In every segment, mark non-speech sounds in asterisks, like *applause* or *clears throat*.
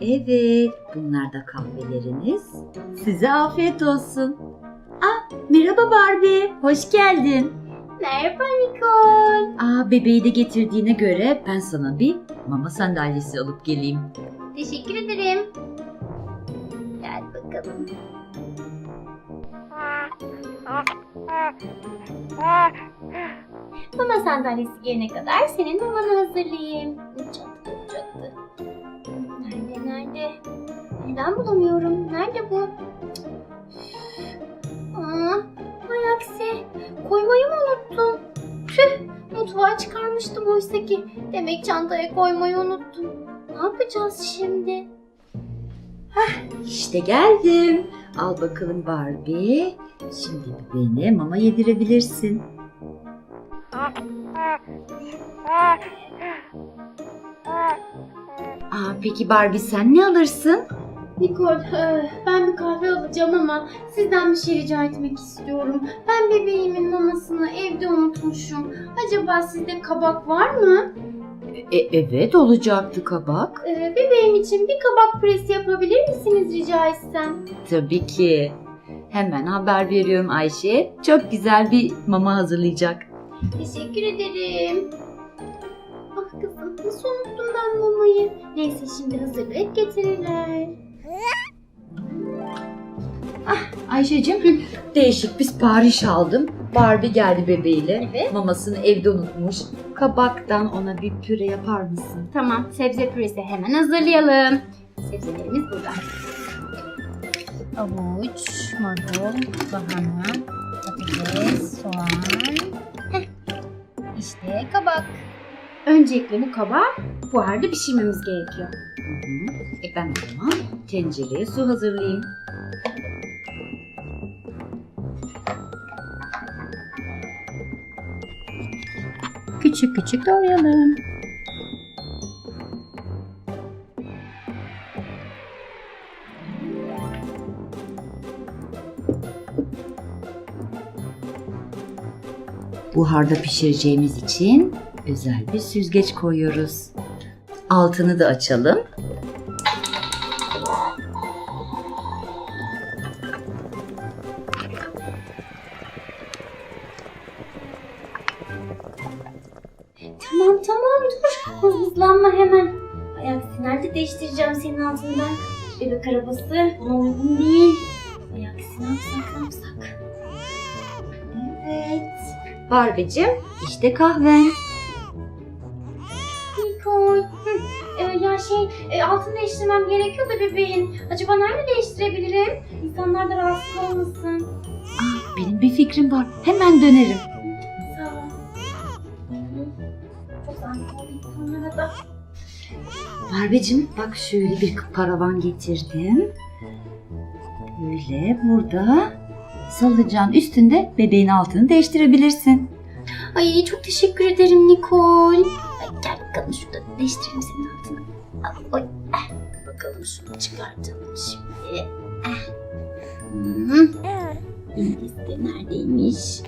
Evet, bunlar da kahveleriniz. Size afiyet olsun. Ah, merhaba Barbie, hoş geldin. Merhaba Nicole. Aa, bebeği de getirdiğine göre ben sana bir mama sandalyesi alıp geleyim. Teşekkür ederim. Gel bakalım. Mama sandalyesi gelene kadar senin mamanı hazırlayayım. Uçaktı. Nerede? Neden bulamıyorum? Nerede bu? Aa, hay aksi. Koymayı mı unuttum? Tüh, mutfağa çıkarmıştım oysa ki. Demek çantaya koymayı unuttum. Ne yapacağız şimdi? İşte geldim. Al bakalım Barbie. Şimdi bebeğine mama yedirebilirsin. Aa, peki Barbie sen ne alırsın? Nikol, eh, ben bir kahve alacağım ama sizden bir şey rica etmek istiyorum. Ben bebeğimin mamasını evde unutmuşum. Acaba sizde kabak var mı? E, evet olacaktı kabak. Eh, bebeğim için bir kabak püresi yapabilir misiniz rica etsem? Tabii ki. Hemen haber veriyorum Ayşe. Çok güzel bir mama hazırlayacak. Teşekkür ederim. Ah kızım, nasıl ben mamayı? Neyse şimdi hazırlayıp getirirler. Ayşe'cim değişik bir sipariş aldım. Barbie geldi bebeğiyle. Evet. Mamasını evde unutmuş. Kabaktan ona bir püre yapar mısın? Tamam, sebze püresi hemen hazırlayalım. Sebzelerimiz burada. Avuç, marul, lahana, patates, soğan. Heh. İşte kabak. Öncelikle bu kabağı buharda pişirmemiz gerekiyor. Hı hı. E ben o zaman tencereye su hazırlayayım. Küçük küçük doğrayalım. Buharda pişireceğimiz için özel bir süzgeç koyuyoruz. Altını da açalım. Tamam tamam dur. Hızlanma hemen. Ay aksi nerede değiştireceğim senin altından? Bebek arabası buna uygun değil. Ay aksi ne yapsak ne yapsak? Evet. Barbie'cim işte kahven. Acaba nerede değiştirebilirim? İnsanlar da rahatsız olmasın. Aa, benim bir fikrim var. Hemen dönerim. Sağ ol. Çok zahmet oldu insanlara da. Barbie'cim bak şöyle bir paravan getirdim. Böyle burada salıncağın üstünde bebeğin altını değiştirebilirsin. Ay çok teşekkür ederim Nicole. Ay, gel bakalım şurada değiştirelim senin altını. Ay, Ay, ah, bakalım şunu çıkartalım şimdi. Ah. Hı. İngiliz de neredeymiş?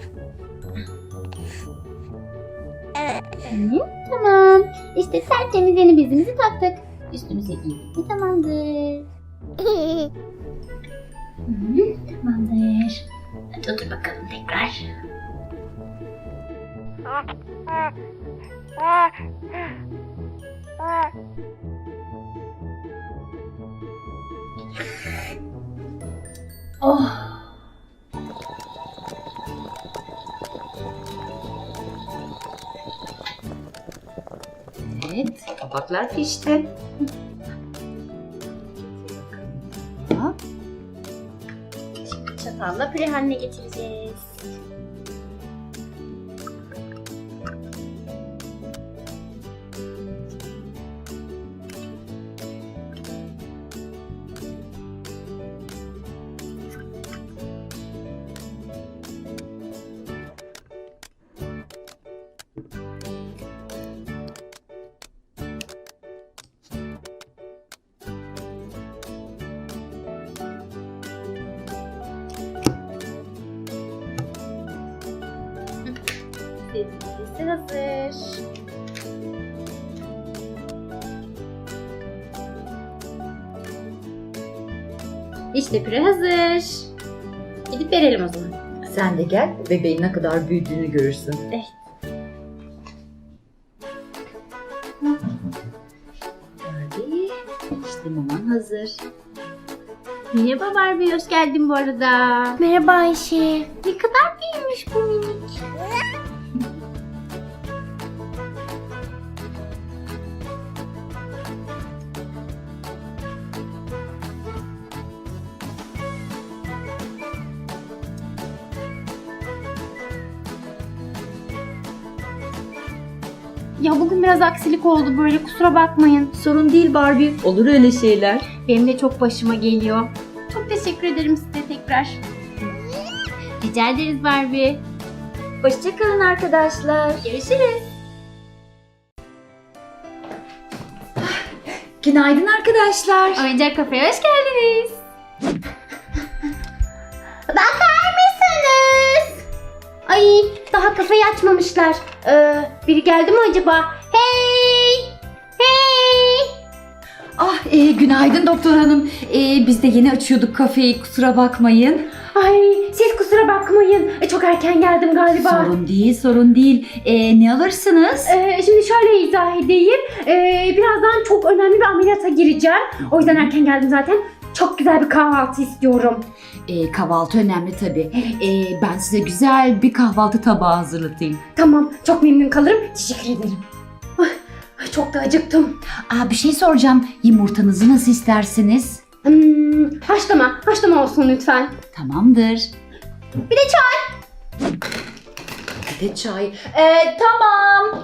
Hı, tamam. İşte tertemiz yeni bezimizi taktık. Üstümüze giydik mi tamamdır. Hı, tamamdır. Hadi otur bakalım tekrar. Oh. Evet, kabaklar pişti. Bak, Çatalla püre haline getireceğiz. İşte püre hazır. Gidip verelim o zaman. Sen de gel bebeğin ne kadar büyüdüğünü görürsün. Evet. Barbie işte maman hazır. Merhaba Barbie, hoş geldin bu arada. Merhaba Ayşe. Ne kadar büyümüş bu minik. Ya bugün biraz aksilik oldu böyle kusura bakmayın. Sorun değil Barbie olur öyle şeyler. Benim de çok başıma geliyor. Çok teşekkür ederim size tekrar. Rica ederiz Barbie. Hoşçakalın arkadaşlar. Görüşürüz. Günaydın arkadaşlar. Oyuncak kafeye hoş geldiniz. Mısınız? Ay daha kafeyi açmamışlar. Ee, biri geldi mi acaba? Hey! Hey! Ah e, günaydın doktor hanım. E, biz de yeni açıyorduk kafeyi kusura bakmayın. Ay siz kusura bakmayın. E, çok erken geldim galiba. Sorun değil sorun değil. E, ne alırsınız? Ee, şimdi şöyle izah edeyim. Ee, birazdan çok önemli bir ameliyata gireceğim. O yüzden erken geldim zaten. Çok güzel bir kahvaltı istiyorum. E, kahvaltı önemli tabii. E, ben size güzel bir kahvaltı tabağı hazırlatayım. Tamam, çok memnun kalırım. Teşekkür ederim. Ay, ay, çok da acıktım. Aa, bir şey soracağım. Yumurtanızı nasıl istersiniz? Hmm, haşlama, haşlama olsun lütfen. Tamamdır. Bir de çay. Bir de çay. E, tamam.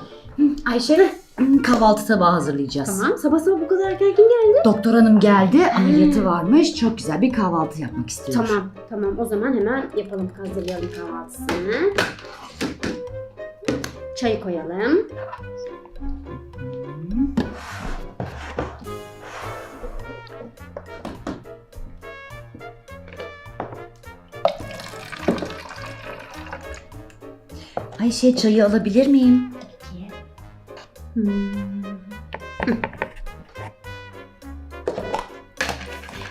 Ayşe. Hmm, Kahvaltı tabağı hazırlayacağız. Tamam, sabah sabah bu kadar erken kim geldi? Doktor hanım geldi. Ameliyatı varmış. Çok güzel bir kahvaltı yapmak istiyor. Tamam, tamam. O zaman hemen yapalım, hazırlayalım kahvaltısını. Çayı koyalım. Ayşe çayı alabilir miyim?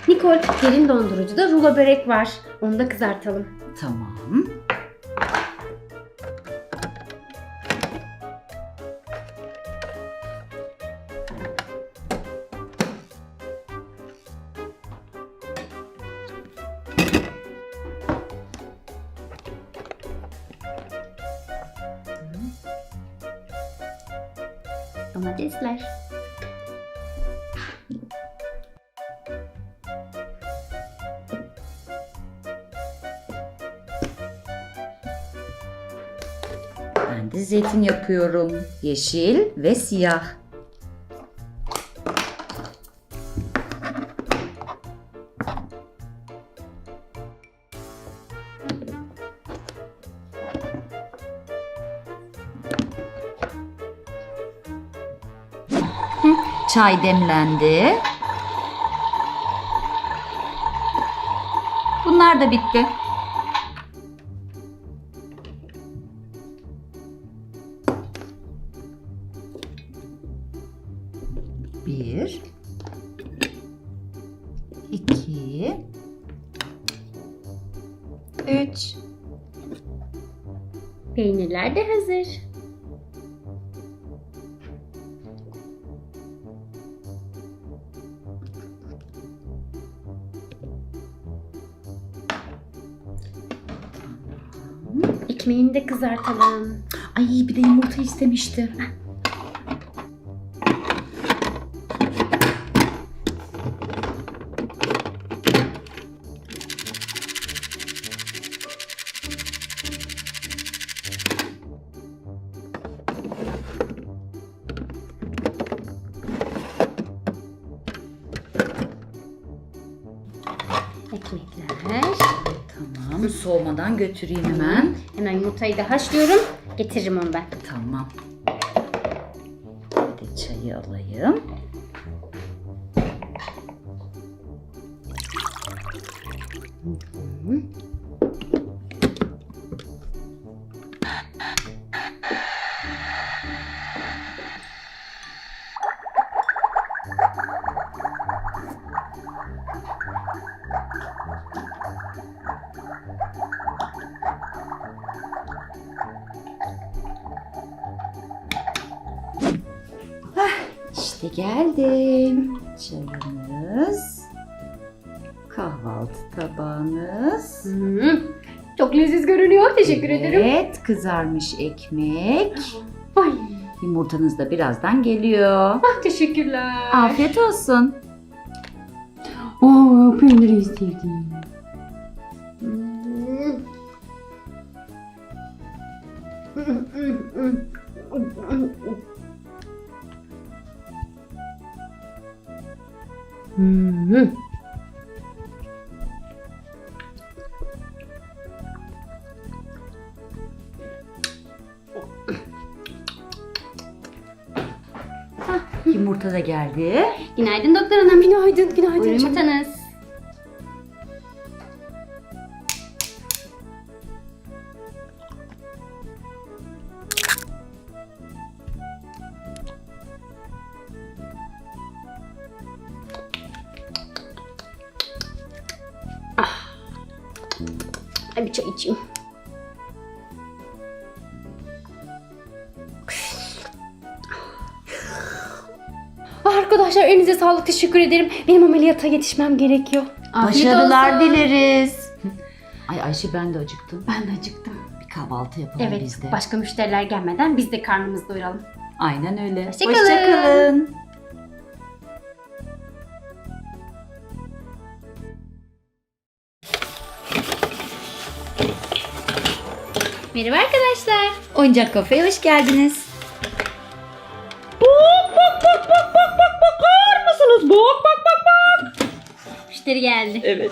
Nikol, derin dondurucuda rulo börek var. Onu da kızartalım. Tamam. Ben de zeytin yapıyorum. Yeşil ve siyah. Çay demlendi. Bunlar da bitti. Bir, iki, üç. Peynirler de hazır. Ekmeğini de kızartalım. Ay bir de yumurta istemişti. Soğumadan götüreyim hemen. Hemen yumurtayı da haşlıyorum. Getiririm onu ben. Kızarmış ekmek. Ay, Yumurtanız da birazdan geliyor. ah, teşekkürler. Afiyet olsun. Oo, peyniri istedim. Hmm. Geldi. Günaydın doktor hanım. Günaydın, günaydın. Buyurun yumurtanız. Ah. Ay bir çay içeyim. Elinize sağlık teşekkür ederim. Benim ameliyata yetişmem gerekiyor. Afiyet Başarılar olsun. dileriz. *laughs* Ay Ayşe ben de acıktım. Ben de acıktım. Bir kahvaltı yapalım Evet biz de. başka müşteriler gelmeden biz de karnımızı doyuralım. Aynen öyle. Hoşça kalın. Hoşça kalın. Merhaba arkadaşlar. Oyuncak kafeye hoş geldiniz. Geldi. Evet.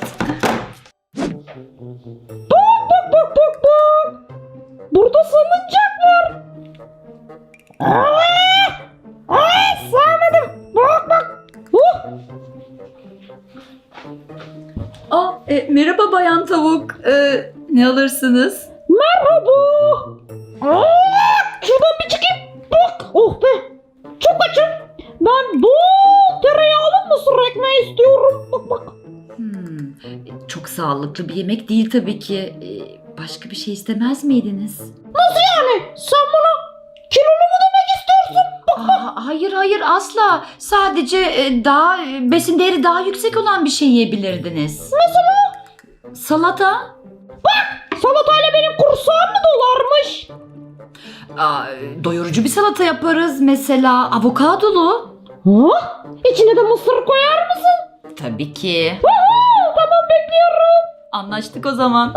Sağlıklı bir yemek değil tabii ki. E, başka bir şey istemez miydiniz? Yani sen bana kilolu mu demek istiyorsun? Aa, hayır hayır asla. Sadece e, daha e, besin değeri daha yüksek olan bir şey yiyebilirdiniz. Mesela Salata. salatayla benim kursağım mı dolarmış? Aa, doyurucu bir salata yaparız mesela avokadolu. Ha? İçine de mısır koyar mısın? Tabii ki. Bekliyorum. Anlaştık o zaman.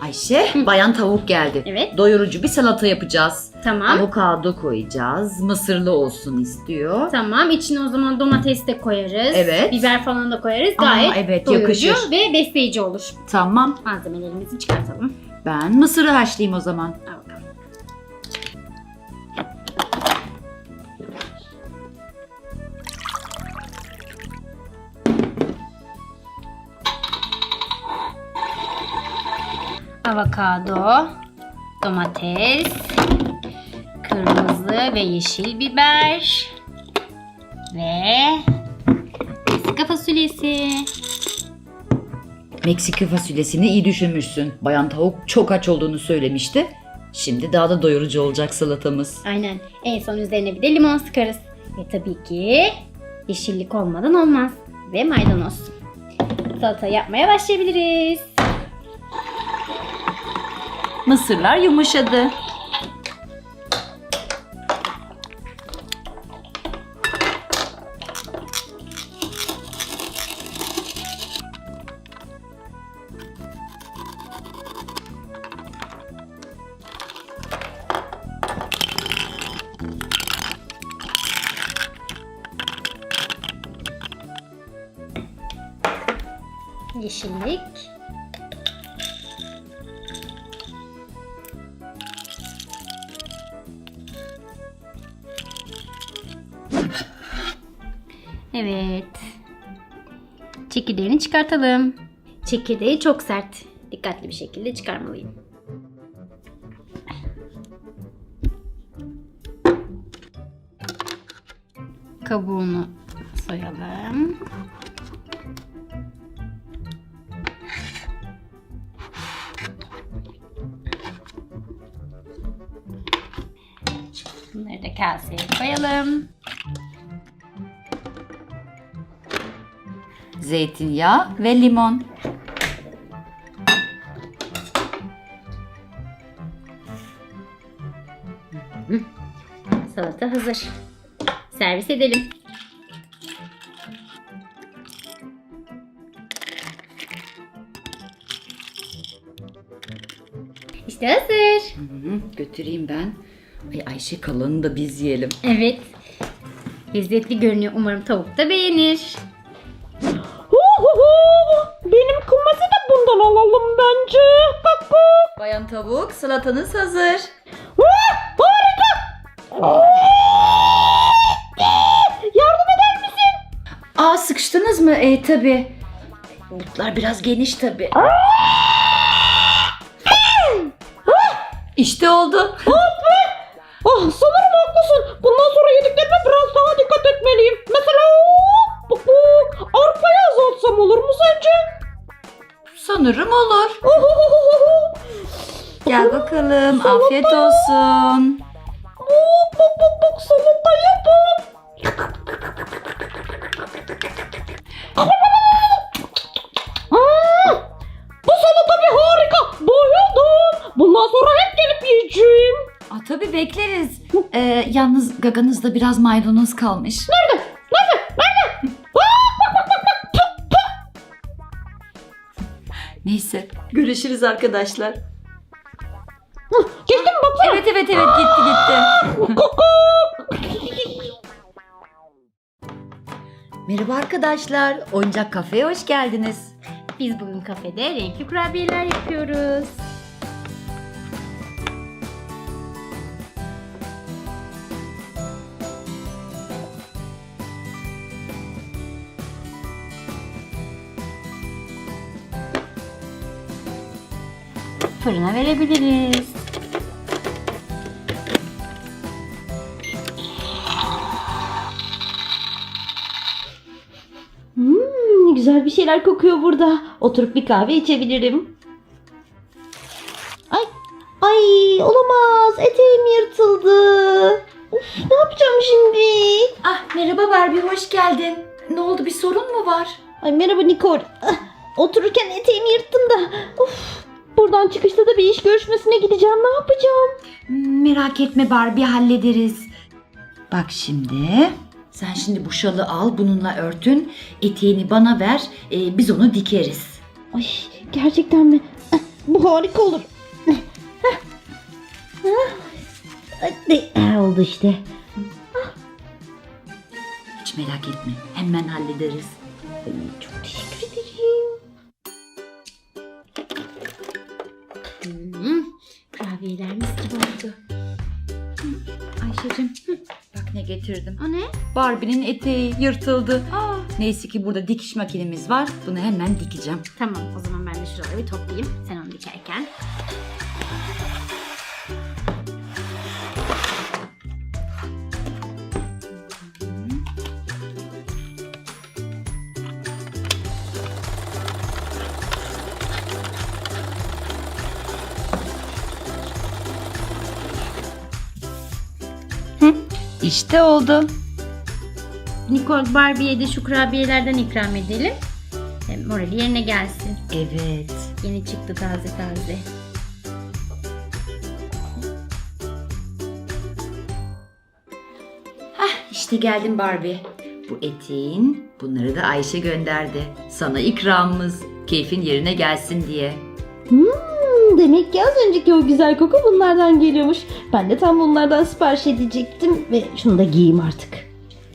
Ayşe, bayan tavuk geldi. Evet. Doyurucu bir salata yapacağız. Tamam. Avokado koyacağız. Mısırlı olsun istiyor. Tamam içine o zaman domates de koyarız. Evet. Biber falan da koyarız. Aa, Gayet evet, doyurucu yakışır. ve besleyici olur. Tamam. Malzemelerimizi çıkartalım. Ben mısırı haşlayayım o zaman. Al Avokado, domates, kırmızı ve yeşil biber ve Meksika fasulyesi. Meksika fasulyesini iyi düşünmüşsün. Bayan tavuk çok aç olduğunu söylemişti. Şimdi daha da doyurucu olacak salatamız. Aynen. En son üzerine bir de limon sıkarız. Ve tabii ki yeşillik olmadan olmaz. Ve maydanoz. Salata yapmaya başlayabiliriz. Mısırlar yumuşadı. Yeşillik. Evet. Çekirdeğini çıkartalım. Çekirdeği çok sert. Dikkatli bir şekilde çıkarmalıyım. Kabuğunu soyalım. Bunları kaseye koyalım. Zeytinyağı ve limon. Salata hazır. Servis edelim. İşte hazır. Hı, götüreyim ben. Ay Ayşe kalanını da biz yiyelim. Evet. Lezzetli görünüyor. Umarım tavuk da beğenir. Bayan tavuk salatanız hazır. Harika. Yardım eder misin? Aa sıkıştınız mı? E tabi. Butlar biraz geniş tabi. İşte oldu. Ah sanırım haklısın. Bundan sonra yediklerime biraz daha dikkat etmeliyim. Mesela bu, bu arpayı azaltsam olur mu sence? Sanırım olur. Gel bakalım. Afiyet olsun. Salata yapın. Hmm, Bu salata bir harika. Bayıldım. Bundan sonra hep gelip yiyeceğim. Aa, tabii bekleriz. Ee, yalnız gaganızda biraz maydanoz kalmış. Nerede? Neyse. Görüşürüz arkadaşlar. Geçtim baksana. Evet evet evet gitti gitti. Merhaba arkadaşlar. Oyuncak kafeye hoş geldiniz. Biz bugün kafede renkli kurabiyeler yapıyoruz. Fırına verebiliriz. Hmm, güzel bir şeyler kokuyor burada. Oturup bir kahve içebilirim. Ay, ay olamaz. Eteğim yırtıldı. Uf, ne yapacağım şimdi? Ah merhaba Barbie hoş geldin. Ne oldu bir sorun mu var? Ay merhaba Nicole. Ah, Otururken eteğimi yırttım da. Uf, buradan çıkışta da bir iş görüşmesine gideceğim. Ne yapacağım? Hmm, Merak etme Barbie hallederiz. Bak şimdi. Sen şimdi bu şalı al bununla örtün. Eteğini bana ver. e, biz onu dikeriz. Ay gerçekten mi? Ah, Bu harika olur. Ah. Hadi. Ah, *clears throat* Oldu işte. Hiç merak etme. Hemen hallederiz. Ay, kurabiyeler mis gibi oldu. Ayşe'cim bak ne getirdim. O ne? Barbie'nin eteği yırtıldı. Aa, Neyse ki burada dikiş makinemiz var. Bunu hemen dikeceğim. tamam o zaman ben de şuraları bir toplayayım. Sen onu dikerken. İşte oldu. Nicole Barbie'ye de şu kurabiyelerden ikram edelim. Hem morali yerine gelsin. Evet. Yeni çıktı taze taze. İşte geldim Barbie. Bu eteğin bunları da Ayşe gönderdi. Sana ikramımız. Keyfin yerine gelsin diye. Hmm, demek ki az önceki o güzel koku bunlardan geliyormuş. Ben de tam bunlardan sipariş edecektim ve şunu da giyeyim artık.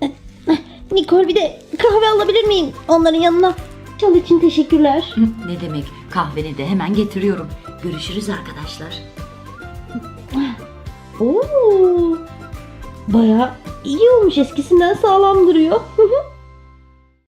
Eh, eh, Nicole bir de kahve alabilir miyim onların yanına? Çal için teşekkürler. Ne demek? Kahveni de hemen getiriyorum. Görüşürüz arkadaşlar. Oo, bayağı iyi olmuş eskisinden sağlam duruyor.